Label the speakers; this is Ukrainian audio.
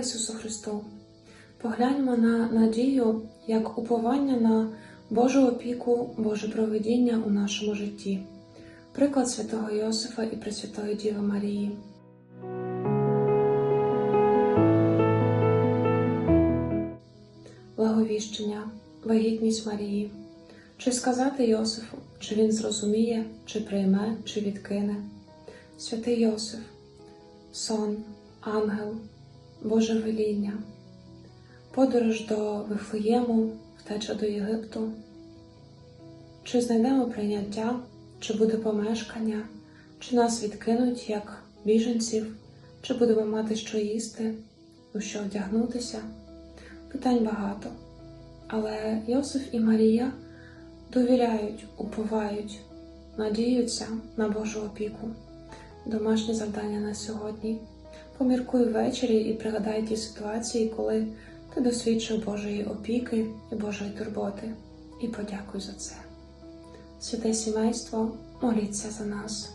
Speaker 1: Ісусу Христу. Погляньмо на надію як уповання на Божу опіку, Боже проведіння у нашому житті. Приклад святого Йосифа і Пресвятої Діви Марії. Благовіщення, вагітність Марії. Чи сказати Йосифу, чи він зрозуміє, чи прийме, чи відкине? Святий Йосиф, сон, ангел, Боже веління, подорож до Вифлеєму, втеча до Єгипту. Чи знайдемо прийняття, чи буде помешкання, чи нас відкинуть як біженців, чи будемо мати що їсти, у що вдягнутися? Питань багато. Але Йосиф і Марія довіряють, уповають, надіються на Божу опіку. Домашнє завдання на сьогодні. Поміркуй ввечері і пригадай ті ситуації, коли ти досвідчив Божої опіки і Божої турботи, і подякуй за це. Святе сімейство, моліться за нас.